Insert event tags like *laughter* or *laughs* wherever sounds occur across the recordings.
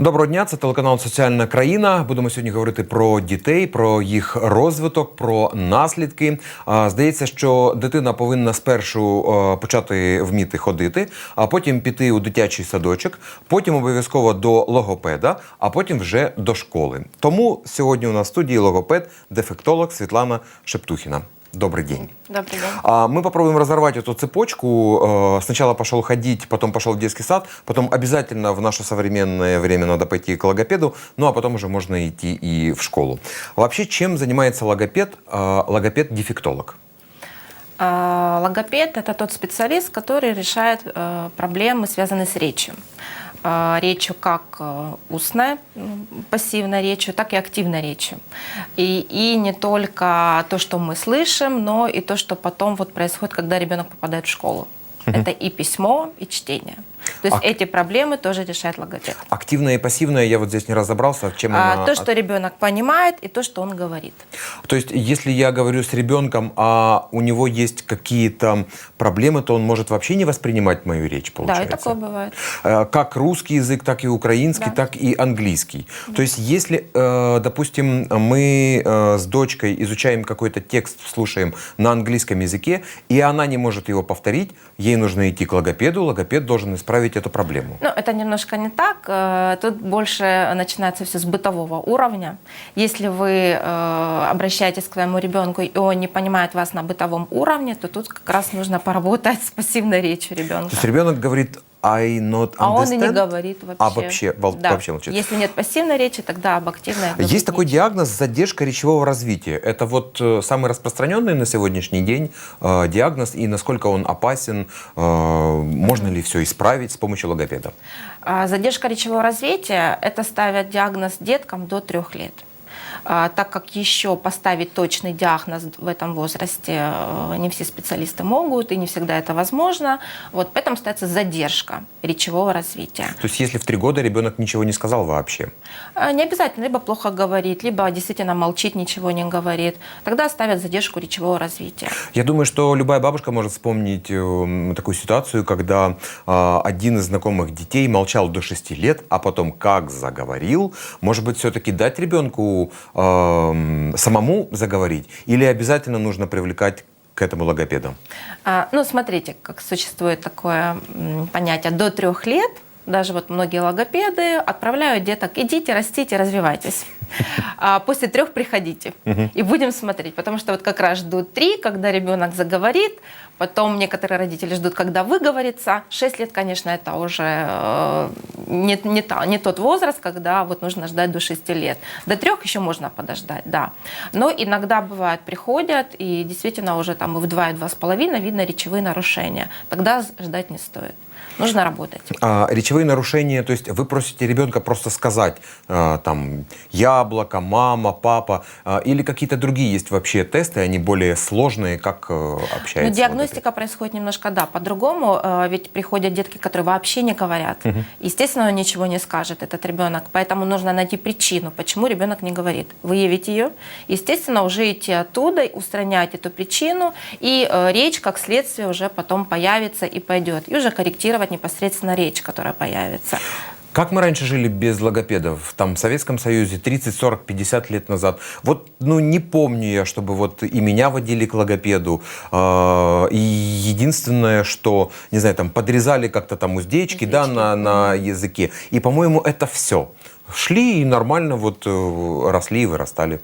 Доброго дня, це телеканал Соціальна країна. Будемо сьогодні говорити про дітей, про їх розвиток, про наслідки. Здається, що дитина повинна спершу почати вміти ходити, а потім піти у дитячий садочок, потім обов'язково до логопеда, а потім вже до школи. Тому сьогодні у нас в студії логопед, дефектолог Світлана Шептухіна. Добрый день. Добрый день. А мы попробуем разорвать эту цепочку. Э, Сначала пошел ходить, потом пошел в детский сад, потом обязательно в наше современное время надо пойти к логопеду, ну а потом уже можно идти и в школу. Вообще, чем занимается логопед? Э, Логопед-дефектолог. А, Логопед – это тот специалист, который решает э, проблемы, связанные с речью. А, Речью как э, устной, м, пассивной речью, так и активной речью. И, и не только то, что мы слышим, но и то, что потом вот происходит, когда ребенок попадает в школу. Это и письмо, и чтение. То есть А- эти проблемы тоже решает логопед. Активное и пассивное, я вот здесь не разобрался, чем А, она... то, что ребенок понимает, и то, что он говорит. То есть, если я говорю с ребенком, а у него есть какие-то проблемы, то он может вообще не воспринимать мою речь, получается? Да, и такое бывает. Э, как русский язык, так и украинский, Да. так и английский. То есть, если, э, допустим, мы э, с дочкой изучаем какой-то текст, слушаем на английском языке, и она не может его повторить, ей нужно идти к логопеду, логопед должен исправить эту проблему. Ну, это немножко не так. Э, Тут больше начинается все с бытового уровня. Если вы э, обращаетесь к своему ребенку, и он не понимает вас на бытовом уровне, то тут как раз нужно поработать с пассивной речью ребенка. То есть ребенок говорит I not understand. А он и не говорит вообще. А вообще, Да. вообще молчит. Если нет пассивной речи, тогда об активной Есть такой нечего. диагноз задержка речевого развития. Это вот э, самый распространенный на сегодняшний день э, диагноз и насколько он опасен, э, можно ли все исправить с помощью логопеда? А Задержка речевого развития – это ставят диагноз деткам до трех лет. А, Так как еще поставить точный диагноз в этом возрасте э, не все специалисты могут, и не всегда это возможно, вот поэтому ставится задержка речевого развития. То есть если в три года ребенок ничего не сказал вообще? А, Не обязательно либо плохо говорит, либо действительно молчит, ничего не говорит. Тогда ставят задержку речевого развития. Я думаю, что любая бабушка может вспомнить э, такую ситуацию, когда э, один из знакомых детей молчал до 6 лет, а потом как заговорил. Может быть, все-таки дать ребенку э, самому заговорить? Или обязательно нужно привлекать к этому логопеда? А, Ну, смотрите, как существует такое понятие до трех лет. Даже вот многие логопеды отправляют деток, идите, растите, развивайтесь. *laughs* А после трех приходите и будем смотреть. Потому что вот как раз ждут три, когда ребенок заговорит. Потом некоторые родители ждут, когда выговорится. Шесть лет, конечно, это уже э, не, не, та- не тот возраст, когда вот нужно ждать до шести лет. До трех еще можно подождать, да. Но иногда бывает, приходят, и действительно уже там и в два, и два с половиной видно речевые нарушения. Тогда ждать не стоит. Нужно работать. А, речевые нарушения, то есть вы просите ребенка просто сказать, а, там, яблоко, мама, папа, а, или какие-то другие есть вообще тесты, они более сложные, как э, Но общается? Ну, диагностика происходит немножко, да, по-другому. Э, Ведь приходят детки, которые вообще не говорят. Естественно, он ничего не скажет, этот ребенок. Поэтому нужно найти причину, почему ребенок не говорит. Выявить ее. Естественно, уже идти оттуда, устранять эту причину. И э, речь, как следствие, уже потом появится и пойдет. И уже корректировать непосредственно речь, которая появится. Как мы раньше жили без логопедов? Там в Советском Союзе 30, 40, 50 лет назад. Вот, ну, не помню я, чтобы вот и меня водили к логопеду. А, И единственное, что, не знаю, там подрезали как-то там уздечки, да, Уздечки, на, на языке. И, по-моему, это все. Шли и нормально вот э, росли и вырастали.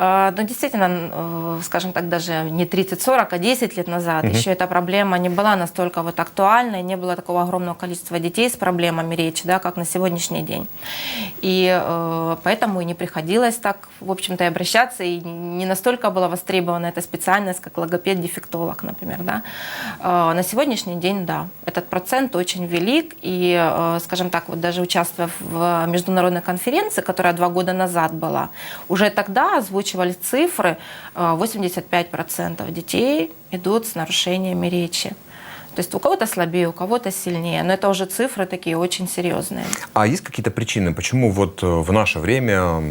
Э, Ну, действительно, э, скажем так, даже не 30-40, а 10 лет назад еще эта проблема не была настолько вот актуальной, не было такого огромного количества детей с проблемами речи, да, как на сегодняшний день. И э, поэтому и не приходилось так, в общем-то, и обращаться, и не настолько была востребована эта специальность, как логопед-дефектолог, например, да. Э, На сегодняшний день, да, этот процент очень велик, и, э, скажем так, вот даже участвуя в международной конференции, которая два года назад была, уже тогда озвучивали цифры, э, 85% детей идут с нарушениями речи. То есть у кого-то слабее, у кого-то сильнее, но это уже цифры такие очень серьезные. А есть какие-то причины, почему вот э, в наше время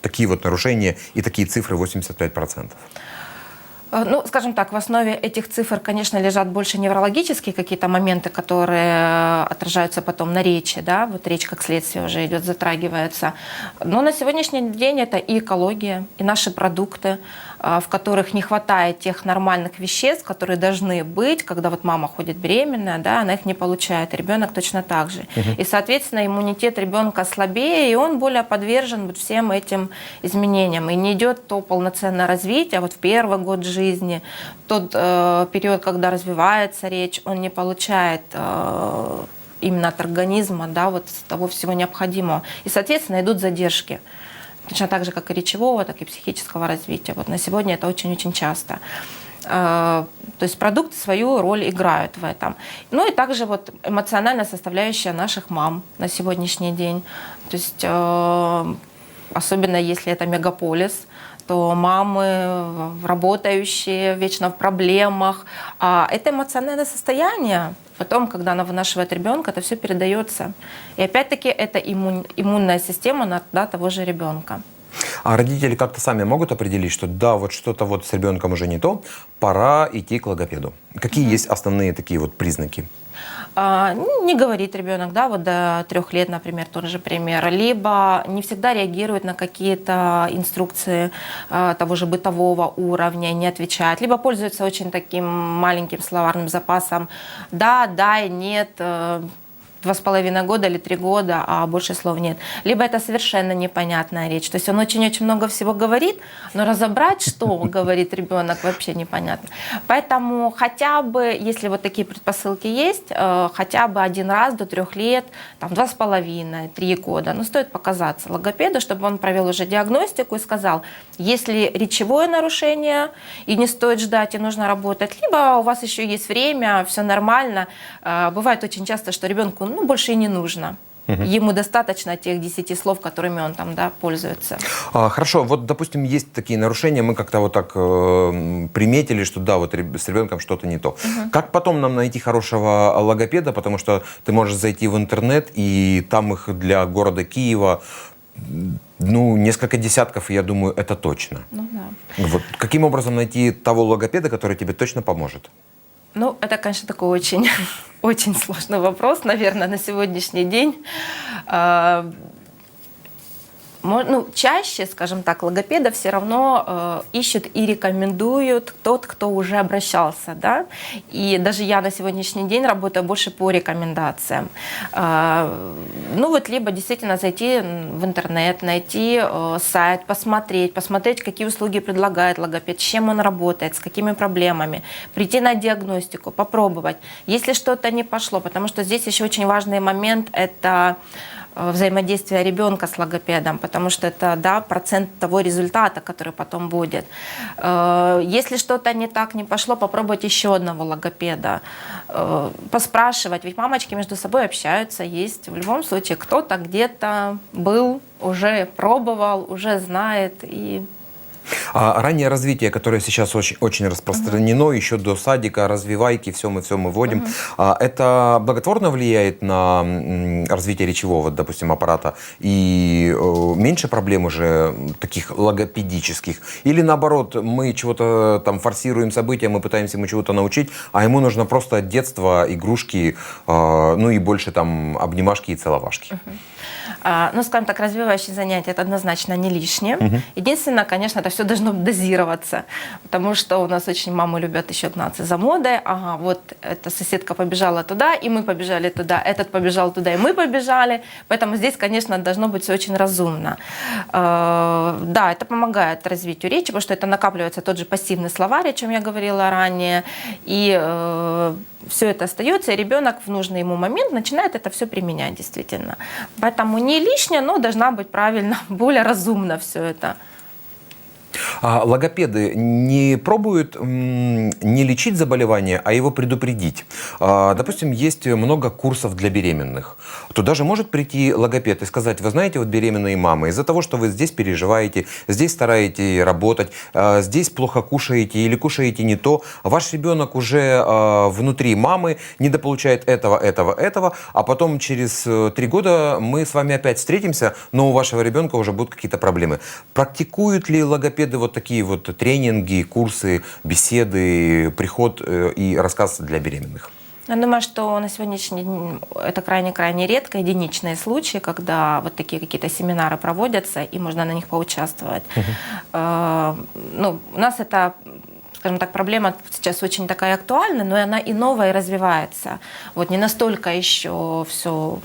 такие вот нарушения и такие цифры 85%? Э, Ну, скажем так, в основе этих цифр, конечно, лежат больше неврологические какие-то моменты, которые э, отражаются потом на речи, да, вот речь как следствие уже идет, затрагивается. Но на сегодняшний день это и экология, и наши продукты, в которых не хватает тех нормальных веществ, которые должны быть, когда вот мама ходит беременная, да, она их не получает, ребенок точно так же. И, соответственно, иммунитет ребенка слабее, и он более подвержен вот всем этим изменениям. И не идет то полноценное развитие, вот в первый год жизни, тот э, период, когда развивается речь, он не получает э, именно от организма, да, вот того всего необходимого. И, соответственно, идут задержки. Точно так же, как и речевого, так и психического развития. Вот на сегодня это очень-очень часто. Э, То есть продукты свою роль играют в этом. Ну и также вот эмоциональная составляющая наших мам на сегодняшний день. То есть э, особенно если это мегаполис, то мамы работающие, вечно в проблемах. А это эмоциональное состояние. Потом, когда она вынашивает ребенка, это все передается. И опять-таки это иммун- иммунная система на, да, того же ребенка. А родители как-то сами могут определить, что да, вот что-то вот с ребенком уже не то, пора идти к логопеду. Какие есть основные такие вот признаки? А, Не говорит ребенок, да, вот до трех лет, например, тот же пример, либо не всегда реагирует на какие-то инструкции а, того же бытового уровня, не отвечает, либо пользуется очень таким маленьким словарным запасом. «да», «да» «нет», э, два с половиной года или три года, а больше слов нет. Либо это совершенно непонятная речь. То есть он очень-очень много всего говорит, но разобрать, что говорит ребенок, вообще непонятно. Поэтому хотя бы, если вот такие предпосылки есть, э, хотя бы один раз до трех лет, там два с половиной, три года, ну стоит показаться логопеду, чтобы он провел уже диагностику и сказал, если речевое нарушение и не стоит ждать и нужно работать, либо у вас еще есть время, все нормально. Э, Бывает очень часто, что ребенку ну, больше и не нужно. Ему достаточно тех 10 слов, которыми он там да, пользуется. А, хорошо, вот, допустим, есть такие нарушения, мы как-то вот так э, приметили, что да, вот с ребенком что-то не то. Как потом нам найти хорошего логопеда, потому что ты можешь зайти в интернет, и там их для города Киева, ну, несколько десятков, я думаю, это точно. Ну, да. Вот каким образом найти того логопеда, который тебе точно поможет? Ну, это, конечно, такой очень, *laughs* очень сложный вопрос, наверное, на сегодняшний день. Ну, чаще, скажем так, логопеда все равно э, ищут и рекомендуют тот, кто уже обращался, да. И даже я на сегодняшний день работаю больше по рекомендациям. А, ну вот либо действительно зайти в интернет, найти э, сайт, посмотреть, посмотреть, какие услуги предлагает логопед, с чем он работает, с какими проблемами, прийти на диагностику, попробовать. Если что-то не пошло, потому что здесь еще очень важный момент – это э, взаимодействие ребенка с логопедом, потому что это да, процент того результата, который потом будет. Э, Если что-то не так, не пошло, попробовать еще одного логопеда, Э, поспрашивать, ведь мамочки между собой общаются, есть в любом случае кто-то где-то был, уже пробовал, уже знает и А раннее развитие, которое сейчас очень, очень распространено, еще до садика, развивайки, все мы, все мы вводим, а, это благотворно влияет на развитие речевого, допустим, аппарата, и э, меньше проблем уже таких логопедических? Или наоборот, мы чего-то там форсируем события, мы пытаемся ему чего-то научить, а ему нужно просто от детства игрушки, э, ну и больше там обнимашки и целовашки? А, ну, скажем так, развивающие занятия это однозначно не лишнее. Единственное, конечно, это все должно дозироваться, потому что у нас очень мамы любят еще гнаться за модой. Ага, вот эта соседка побежала туда, и мы побежали туда, этот побежал туда, и мы побежали. Поэтому здесь, конечно, должно быть все очень разумно. Э, Да, это помогает развитию речи, потому что это накапливается тот же пассивный словарь, о чем я говорила ранее, и все это остается, и ребенок в нужный ему момент начинает это все применять действительно. Поэтому не лишнее, но должна быть правильно, *laughs* более разумно все это. А логопеды не пробуют не лечить заболевание, а его предупредить. А, допустим, есть много курсов для беременных. Туда же может прийти логопед и сказать, вы знаете, вот беременные мамы, из-за того, что вы здесь переживаете, здесь стараетесь работать, а, здесь плохо кушаете или кушаете не то, ваш ребенок уже а, внутри мамы недополучает этого, этого, этого, а потом через э, три года мы с вами опять встретимся, но у вашего ребенка уже будут какие-то проблемы. Практикуют ли логопеды вот вот такие вот тренинги, курсы, беседы, приход э, и рассказ для беременных? Я думаю, что на сегодняшний день это крайне-крайне редко, единичные случаи, когда вот такие какие-то семинары проводятся, и можно на них поучаствовать. Э, Ну, у нас это скажем так, проблема сейчас очень такая актуальна, но она и новая, и развивается. Вот не настолько еще все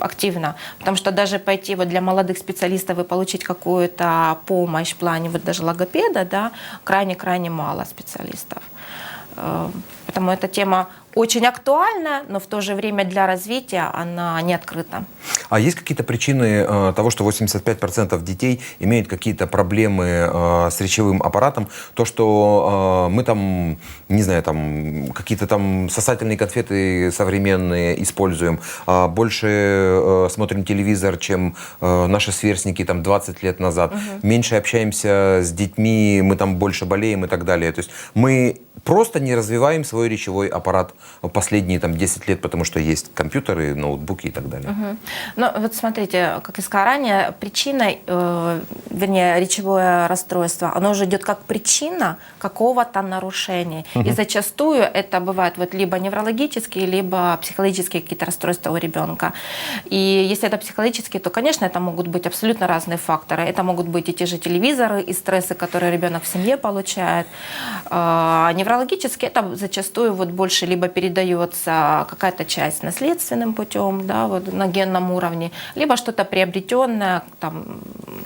активно, потому что даже пойти вот для молодых специалистов и получить какую-то помощь в плане вот даже логопеда, да, крайне-крайне мало специалистов. Э, Поэтому эта тема очень актуальна, но в то же время для развития она не открыта. А есть какие-то причины э, того, что 85% детей имеют какие-то проблемы э, с речевым аппаратом? То, что э, мы там, не знаю, там какие-то там сосательные конфеты современные используем, а больше э, смотрим телевизор, чем э, наши сверстники там 20 лет назад, меньше общаемся с детьми, мы там больше болеем и так далее. То есть мы просто не развиваем свой речевой аппарат последние там 10 лет, потому что есть компьютеры, ноутбуки и так далее. Мгм. Ну, вот смотрите, как я сказала ранее, причиной, э, вернее, речевое расстройство, оно уже идет как причина какого-то нарушения. И зачастую это бывают вот либо неврологические, либо психологические какие-то расстройства у ребенка. И если это психологические, то, конечно, это могут быть абсолютно разные факторы. Это могут быть и те же телевизоры, и стрессы, которые ребенок в семье получает. А неврологические это зачастую вот больше либо передается какая-то часть наследственным путем, да, вот на генном уровне, либо что-то приобретенное, там,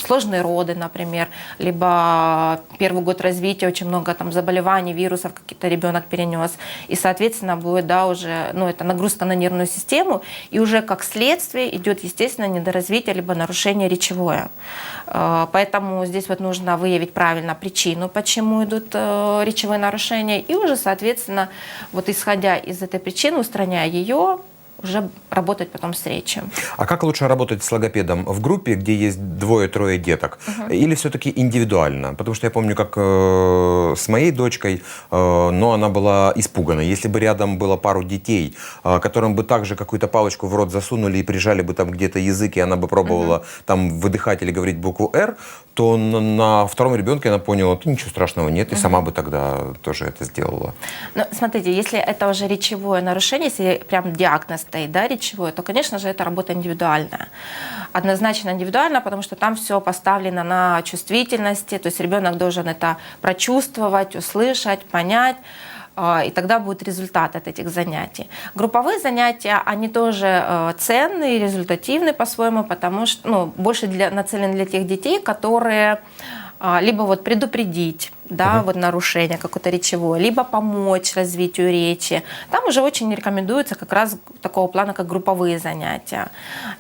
сложные роды, например, либо первый год развития, очень много там заболеваний, вирусов какие-то ребенок перенес, и, соответственно, будет, да, уже, ну, это нагрузка на нервную систему, и уже как следствие идет, естественно, недоразвитие, либо нарушение речевое. Э, Поэтому здесь вот нужно выявить правильно причину, почему идут э, речевые нарушения, и уже, соответственно, вот исходя из этой причины, устраняя ее, уже работать потом с речью. А как лучше работать с логопедом? В группе, где есть двое-трое деток? Или все-таки индивидуально? Потому что я помню, как э, с моей дочкой, э, но она была испугана. Если бы рядом было пару детей, э, которым бы также какую-то палочку в рот засунули и прижали бы там где-то язык, и она бы пробовала там выдыхать или говорить букву «Р», то на, на втором ребенке она поняла, то ничего страшного нет, и сама бы тогда тоже это сделала. Ну, смотрите, если это уже речевое нарушение, если прям диагноз стоит, да, речевое, то, конечно же, это работа индивидуальная. Однозначно индивидуально, потому что там все поставлено на чувствительности, то есть ребенок должен это прочувствовать, услышать, понять, а, и тогда будет результат от этих занятий. Групповые занятия, они тоже э, ценные и результативны по-своему, потому что ну, больше для, нацелены для тех детей, которые а, либо вот предупредить, да, вот нарушение какое-то речевое, либо помочь развитию речи. Там уже очень рекомендуется как раз такого плана, как групповые занятия.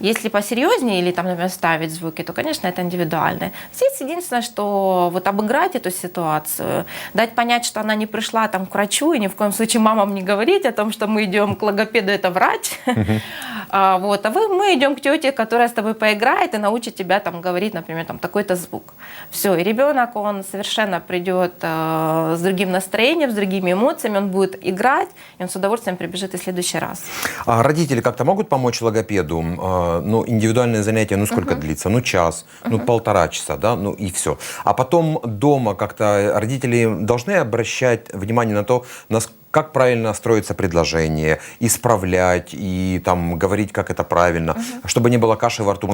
Если посерьезнее или там, например, ставить звуки, то, конечно, это индивидуально. Здесь единственное, что вот обыграть эту ситуацию, дать понять, что она не пришла там к врачу, и ни в коем случае мамам не говорить о том, что мы идем к логопеду, это врач. *laughs* А, Вот, а вы, мы идем к тете, которая с тобой поиграет и научит тебя там говорить, например, там такой-то звук. Все, и ребенок, он совершенно придет э, с другим настроением, с другими эмоциями, он будет играть, и он с удовольствием прибежит и в следующий раз. А родители как-то могут помочь логопеду? А, Ну, индивидуальное занятие, ну, сколько длится? Ну, час, ну, полтора часа, да, ну, и все. А потом дома как-то родители должны обращать внимание на то, нас- как правильно строится предложение, исправлять и там говорить, как это правильно, чтобы не было каши во рту,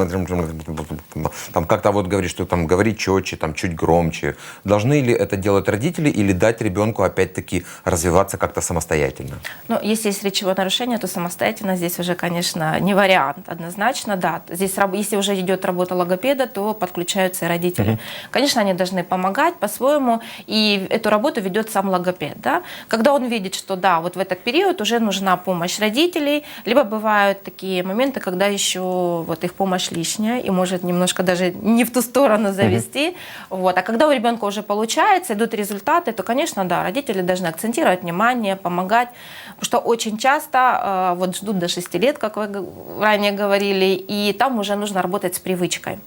там как-то вот говорить, что там говорить четче, там чуть громче. Должны ли это делать родители или дать ребенку опять-таки развиваться как-то самостоятельно? Ну, если есть речевое нарушение, то самостоятельно здесь уже, конечно, не вариант, однозначно, да. Здесь, если уже идет работа логопеда, то подключаются и родители. Конечно, они должны помогать по-своему, и эту работу ведет сам логопед, да. Когда он видит, что да, вот в этот период уже нужна помощь родителей, либо бывают такие моменты, когда еще вот их помощь лишняя и может немножко даже не в ту сторону завести. Вот. А когда у ребенка уже получается, идут результаты, то, конечно, да, родители должны акцентировать внимание, помогать, потому что очень часто э, вот ждут до 6 лет, как вы ранее говорили, и там уже нужно работать с привычкой.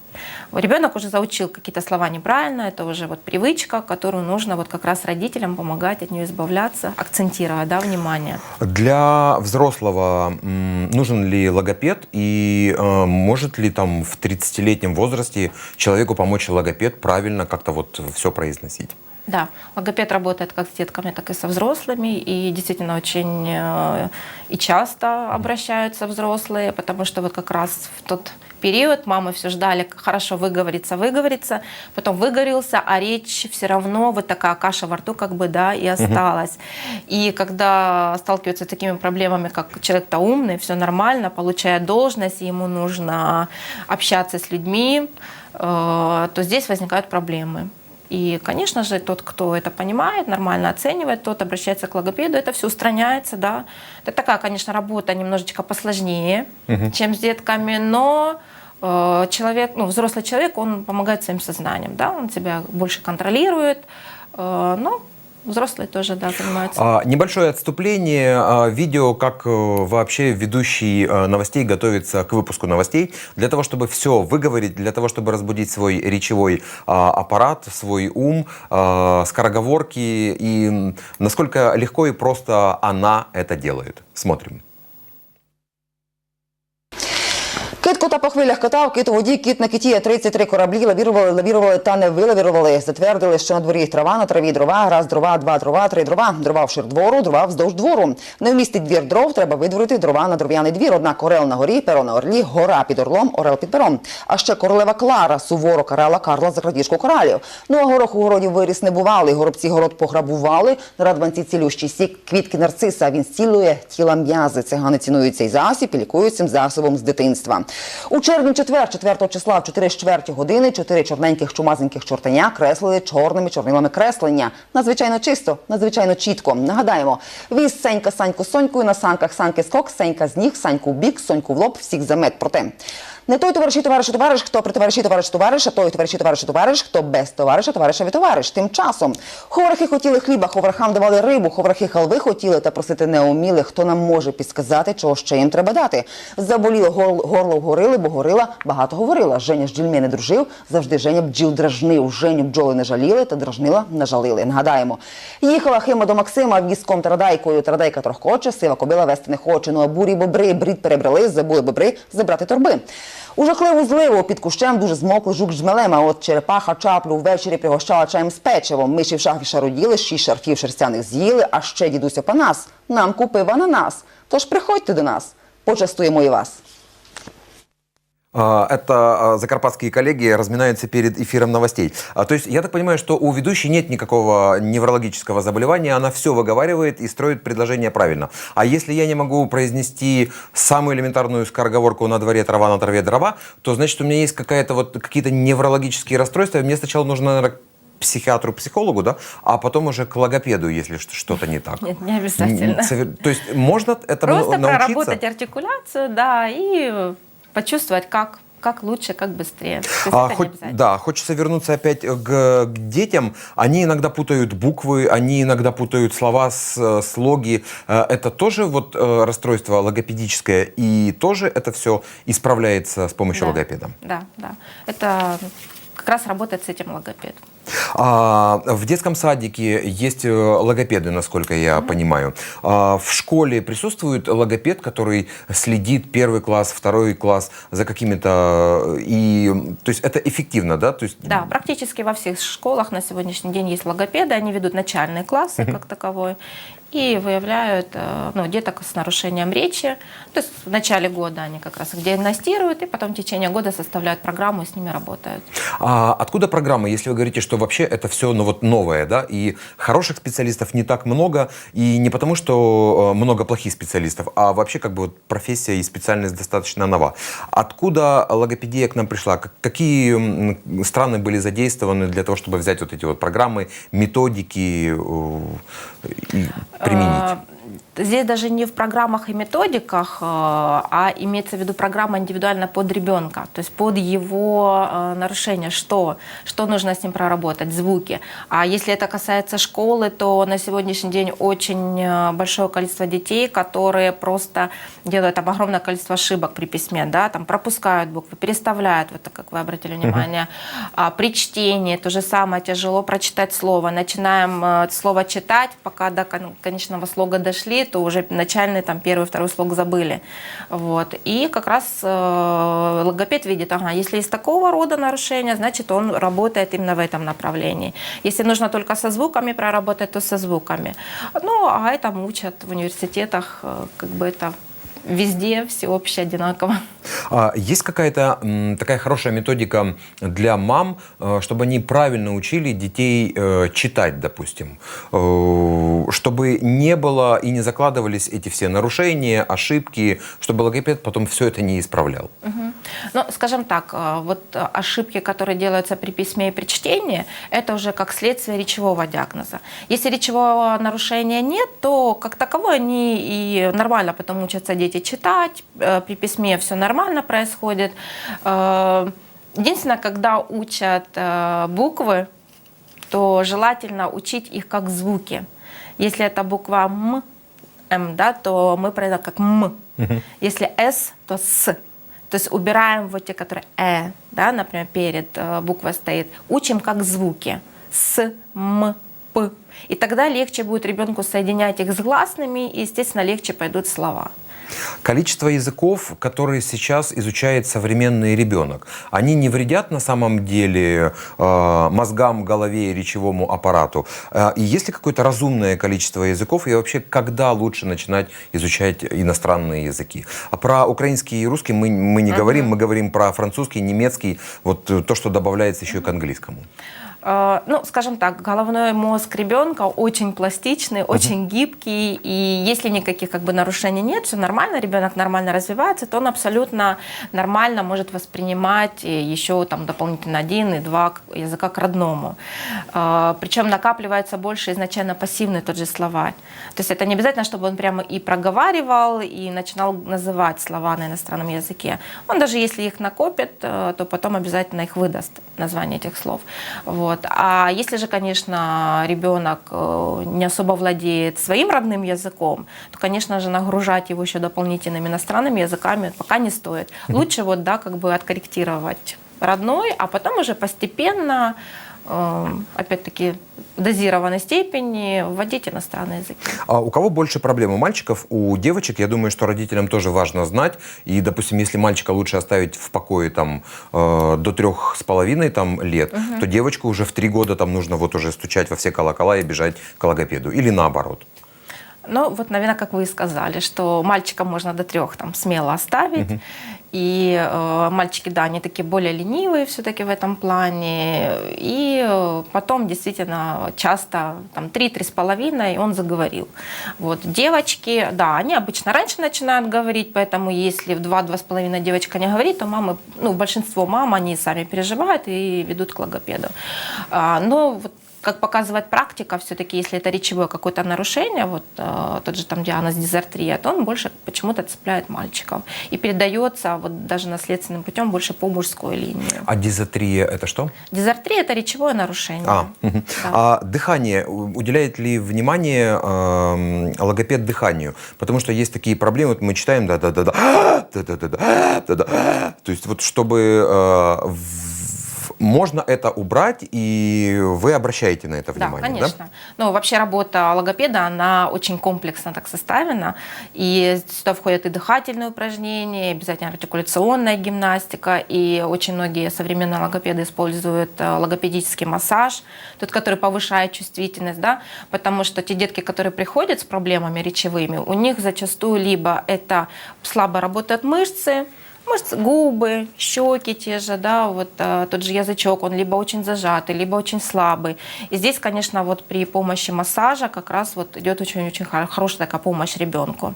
Ребенок уже заучил какие-то слова неправильно, это уже вот привычка, которую нужно вот как раз родителям помогать от нее избавляться, акцентировать да, внимание. Для взрослого нужен ли логопед и э, может ли там в 30-летнем возрасте человеку помочь логопед правильно как-то вот все произносить? Да, логопед работает как с детками, так и со взрослыми, и действительно очень э, и часто обращаются взрослые, потому что вот как раз в тот период мамы все ждали хорошо выговориться, выговориться, потом выговорился, а речь все равно вот такая каша во рту как бы, да, и осталась. И когда сталкиваются с такими проблемами, как человек-то умный, все нормально, получает должность, ему нужно общаться с людьми, э, то здесь возникают проблемы. И, конечно же, тот, кто это понимает, нормально оценивает, тот обращается к логопеду, это все устраняется, да. Это такая, конечно, работа немножечко посложнее, чем с детками, но э, человек, ну, взрослый человек, он помогает своим сознанием, да, он тебя больше контролирует, э, но взрослые тоже, да, занимаются. А, небольшое отступление. А, видео, как э, вообще ведущий э, новостей готовится к выпуску новостей. Для того, чтобы все выговорить, для того, чтобы разбудить свой речевой а, аппарат, свой ум, а, скороговорки и насколько легко и просто она это делает. Смотрим. Кит кота по хвилях катав, кит у воді, кіт на киті. 33 кораблі лавірували, лавірували та не вилавірували. Затвердили, що на дворі трава на траві дрова, раз дрова, два дрова, три дрова. Дрова вшир двору, дрова вздовж двору. Не вмістить двір дров, треба видворити дрова на дров'яний двір. Однак орел на горі, перо на орлі, гора під орлом, орел під пером. А ще королева Клара суворо карала Карла за крадіжку коралів. Ну а горох у городі виріс не бували. Горобці город пограбували. На радванці цілющий сік, квітки нарциса. Він зцілує тіла м'язи. Цигани цінують цей засіб і лікують цим засобом з дитинства. У червні четвер, 4 числа, в 4 чверті години, чотири чорненьких чумазеньких чортеня креслили чорними чорнилами креслення. Надзвичайно чисто, надзвичайно чітко. Нагадаємо, віз Сенька Саньку Сонькою на санках Санки скок, Сенька з ніг, Саньку в бік, Соньку в лоб, всіх замет. Проте не той товариші товариш товариш, хто при товариші товариш товариш, а той товариші товариш товариш, хто без товариша товаришеві товариш. Тим часом ховрахи хотіли хліба, ховрахам давали рибу, ховрахи халви хотіли та просити не уміли, хто нам може підсказати, чого ще їм треба дати. Заболіло гор- горло вгорили, бо горила багато говорила. Женя з джільми не дружив, завжди Женя бджіл дражнив. Женю бджоли не жаліли та дражнила нажалили. Нагадаємо, їхала Хима до Максима візком тарадайкою. Тарадайка трохкоче, сива кобила вести не хоче. Ну а бурі бобри брід перебрали, забули бобри забрати торби. У жахливу зливу під кущем дуже змокли жук жмелем, а от черепаха чаплю ввечері пригощала чаєм з печивом. Миші в шафі шаруділи, шість шарфів шерстяних з'їли, а ще дідуся Панас нам купив ананас. Тож приходьте до нас, почастуємо і вас. А, Это а, закарпатские коллеги разминаются перед эфиром новостей. А, То есть я так понимаю, что у ведущей нет никакого неврологического заболевания, она все выговаривает и строит предложение правильно. А если я не могу произнести самую элементарную скороговорку «на дворе трава, на траве дрова», то значит у меня есть какая-то вот какие-то неврологические расстройства, мне сначала нужно, наверное, к психиатру, психологу, да, а потом уже к логопеду, если что-то не так. Нет, не обязательно. То есть можно этому Просто научиться? проработать артикуляцию, да, и почувствовать, как, как лучше, как быстрее. А, хоть- да, хочется вернуться опять к, к детям. Они иногда путают буквы, они иногда путают слова, с, слоги. Э, Это тоже вот э, расстройство логопедическое, и тоже это все исправляется с помощью Да. логопеда. Да, да. Это как раз работает с этим логопед. А, в детском садике есть э, логопеды, насколько я понимаю. А, в школе присутствует логопед, который следит первый класс, второй класс за какими-то... э, И, то есть это эффективно, да? То есть, Да, практически во всех школах на сегодняшний день есть логопеды, они ведут начальные классы как таковой и выявляют э, ну, деток с нарушением речи. То есть в начале года они как раз их диагностируют, и потом в течение года составляют программу и с ними работают. А откуда программа, если вы говорите, что вообще это все ну, вот новое, да, и хороших специалистов не так много, и не потому, что э, много плохих специалистов, а вообще как бы вот профессия и специальность достаточно нова. Откуда логопедия к нам пришла? Как- Какие страны были задействованы для того, чтобы взять вот эти вот программы, методики э, и применить? Э, здесь даже не в программах и методиках, э, а имеется в виду программа индивидуально под ребенка, то есть под его э, нарушение, что, что нужно с ним проработать, звуки. А если это касается школы, то на сегодняшний день очень большое количество детей, которые просто делают там огромное количество ошибок при письме, да, там пропускают буквы, переставляют, вот так, как вы обратили внимание. А при чтении то же самое, тяжело прочитать слово. Начинаем слово читать, пока до конечного слога дошли, то уже начальный там первый, второй слог забыли. Вот. И как раз э, логопед видит, ага, если есть такого рода нарушения, значит он работает именно в этом направлении. Если нужно только со звуками проработать, то со звуками. Ну, а этому учат в университетах, э, как бы это везде всеобще одинаково. А есть какая-то такая хорошая методика для мам, э, чтобы они правильно учили детей э, читать, допустим, Э, чтобы не было и не закладывались эти все нарушения, ошибки, чтобы логопед потом все это не исправлял? Ну, скажем так, вот ошибки, которые делаются при письме и при чтении, это уже как следствие речевого диагноза. Если речевого нарушения нет, то как таковое они и нормально потом учатся дети читать, э, при письме все нормально происходит. Э, Единственное, когда учат э, буквы, то желательно учить их как звуки. Если это буква М, М, да, то мы произносим как М. Если С, то С. То есть убираем вот те, которые Э, да, например, перед буквой стоит. Учим как звуки. С, М, П. И тогда легче будет ребенку соединять их с гласными, и, естественно, легче пойдут слова. Количество языков, которые сейчас изучает современный ребенок, они не вредят на самом деле э, мозгам, голове и речевому аппарату? Э, и есть ли какое-то разумное количество языков? И вообще, когда лучше начинать изучать иностранные языки? А про украинский и русский мы, мы не говорим, мы говорим про французский, немецкий, вот э, то, что добавляется еще и к английскому. Э, Ну, скажем так, головной мозг ребенка очень пластичный, очень гибкий, и если никаких как бы нарушений нет, все нормально, ребенок нормально развивается, то он абсолютно нормально может воспринимать и еще там дополнительно один и два языка к родному. Э, Причем накапливается больше изначально пассивный тот же словарь. То есть это не обязательно, чтобы он прямо и проговаривал, и начинал называть слова на иностранном языке. Он даже если их накопит, э, то потом обязательно их выдаст, название этих слов. Вот. А если же, конечно, ребенок э, не особо владеет своим родным языком, то, конечно же, нагружать его еще дополнительными иностранными языками пока не стоит. Лучше вот, да, как бы откорректировать родной, а потом уже постепенно, опять-таки, в дозированной степени вводить иностранные языки. А у кого больше проблем? У мальчиков, у девочек? Я думаю, что родителям тоже важно знать. И, допустим, если мальчика лучше оставить в покое там, э, до трех с половиной там, лет, то девочку уже в три года там нужно вот уже стучать во все колокола и бежать к логопеду. Или наоборот. Ну, вот, наверное, как вы и сказали, что мальчикам можно до трех там смело оставить. И э, мальчики, да, они такие более ленивые все-таки в этом плане. И э, потом действительно часто там три-три с половиной он заговорил. Вот девочки, да, они обычно раньше начинают говорить, поэтому если в два-два с половиной девочка не говорит, то мамы, ну, большинство мам, они сами переживают и ведут к логопеду. А, но вот как показывает практика, все-таки, если это речевое какое-то нарушение, вот э, тот же там диагноз дизартрия, то он больше почему-то цепляет мальчиков и передается вот даже наследственным путем больше по мужской линии. А дизотрия это что? Дизартрия это речевое нарушение. А, мгм. Да. а дыхание, уделяет ли внимание эм, логопед дыханию? Потому что есть такие проблемы, вот мы читаем, да-да-да-да, да-да-да-да, да-да. То есть вот чтобы э, можно это убрать, и вы обращаете на это Да, внимание, конечно. Ну, вообще работа логопеда, она очень комплексно так составлена. И сюда входят и дыхательные упражнения, и обязательно артикуляционная гимнастика. И очень многие современные логопеды используют э, логопедический массаж, тот, который повышает чувствительность, да, потому что те детки, которые приходят с проблемами речевыми, у них зачастую либо это слабо работают мышцы, мышцы, губы, щеки те же, да, вот э, тот же язычок, он либо очень зажатый, либо очень слабый. И здесь, конечно, вот при помощи массажа как раз вот идет очень-очень хор- хорошая такая помощь ребенку.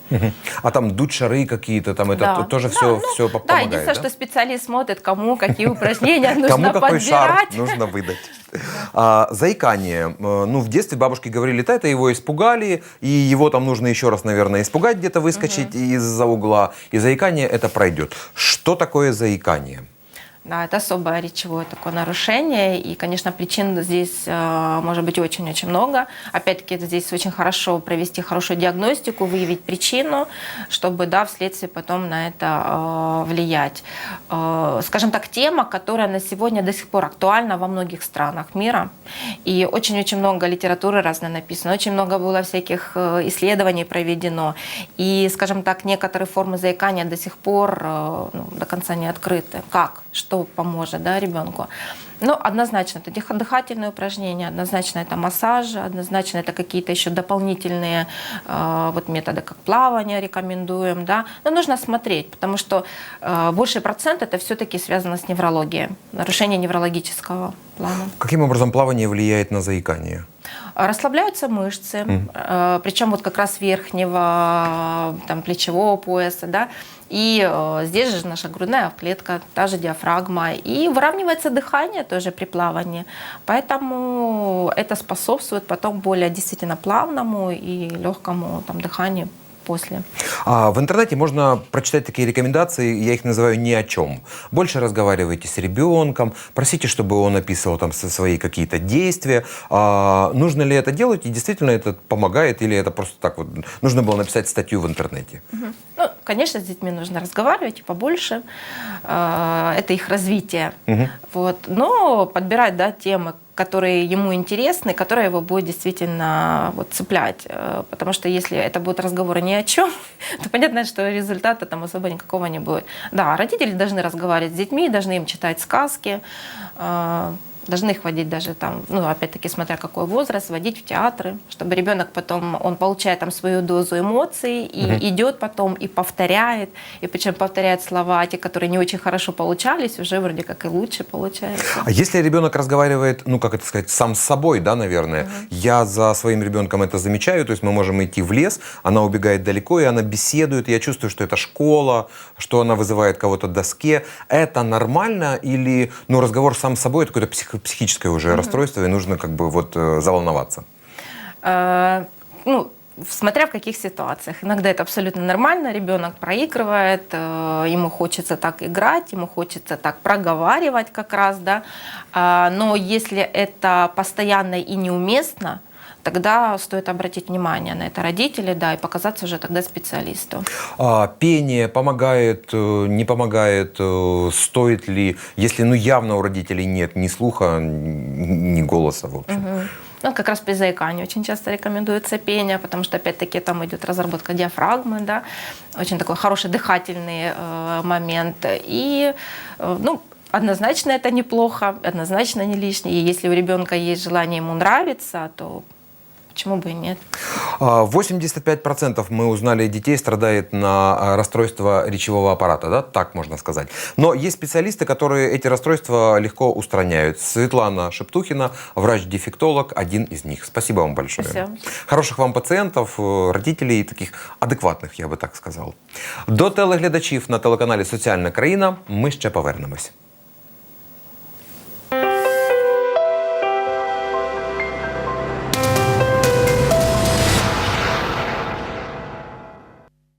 А там дуть шары какие-то, там это Да. то- тоже Да, все, ну, все Да, помогает, единственное, да? что специалист смотрит, кому какие упражнения нужно Кому какой шар подбирать. нужно выдать? *laughs* А, заикание. Э, Ну, в детстве бабушки говорили, это его испугали, и его там нужно еще раз, наверное, испугать, где-то выскочить из-за угла. И заикание это пройдет. Что такое заикание? Да, это особое речевое такое нарушение, и, конечно, причин здесь э, может быть очень-очень много. Опять-таки, здесь очень хорошо провести хорошую диагностику, выявить причину, чтобы, да, вследствие потом на это э, влиять. Э, скажем так, тема, которая на сегодня до сих пор актуальна во многих странах мира, и очень-очень много литературы разной написано, очень много было всяких исследований проведено, и, скажем так, некоторые формы заикания до сих пор ну, до конца не открыты. Как? Что поможет да, ребенку? Ну, однозначно, это дых- дыхательные упражнения, однозначно это массажи, однозначно это какие-то еще дополнительные э, вот методы, как плавание рекомендуем, да. Но нужно смотреть, потому что э, больший процент это все-таки связано с неврологией, нарушение неврологического плана. Каким образом плавание влияет на заикание? Расслабляются мышцы, э, причем вот как раз верхнего э, там, плечевого пояса, да, и э, здесь же наша грудная клетка, та же диафрагма, и выравнивается дыхание тоже при плавании, поэтому это способствует потом более действительно плавному и легкому там, дыханию после. А в интернете можно прочитать такие рекомендации, я их называю ни о чем. Больше разговаривайте с ребенком, просите, чтобы он описывал там свои какие-то действия. А, нужно ли это делать и действительно это помогает или это просто так вот нужно было написать статью в интернете? Ну, конечно, с детьми нужно разговаривать и побольше. Э, Это их развитие. Вот. Но подбирать да, темы, которые ему интересны, которые его будут действительно вот, цеплять. Э, Потому что если это будут разговоры ни о чем, *laughs* то понятно, что результата там особо никакого не будет. Да, родители должны разговаривать с детьми, должны им читать сказки, э, должны их водить даже там, ну, опять-таки, смотря какой возраст, водить в театры, чтобы ребенок потом, он получает там свою дозу эмоций и идет потом и повторяет, и причем повторяет слова, те, которые не очень хорошо получались, уже вроде как и лучше получается. А если ребенок разговаривает, ну как это сказать, сам с собой, да, наверное, я за своим ребенком это замечаю, то есть мы можем идти в лес, она убегает далеко, и она беседует, я чувствую, что это школа, что она вызывает кого-то доске. Это нормально или, ну, разговор сам с собой, это какое-то псих- психическое уже расстройство, и нужно как бы вот э, заволноваться? Э, ну, смотря в каких ситуациях. Иногда это абсолютно нормально, ребенок проигрывает, э, ему хочется так играть, ему хочется так проговаривать как раз, да. А, Но если это постоянно и неуместно, тогда стоит обратить внимание на это родители, да, и показаться уже тогда специалисту. А, пение помогает, э, не помогает, э, стоит ли, если ну явно у родителей нет ни слуха, ни голоса, в общем. Ну, как раз при заикании очень часто рекомендуется пение, потому что, опять-таки, там идет разработка диафрагмы, да, очень такой хороший дыхательный э, момент. И, э, ну, однозначно это неплохо, однозначно не лишнее. И если у ребенка есть желание ему нравиться, то почему бы и нет? А, 85% мы узнали детей страдает на а, расстройство речевого аппарата, да, так можно сказать. Но есть специалисты, которые эти расстройства легко устраняют. Светлана Шептухина, врач-дефектолог, один из них. Спасибо вам большое. Спасибо. Хороших вам пацієнтів, е, родителей таких адекватних, я би так сказав. До телеглядачів на телеканалі Соціальна країна ми ще повернемось.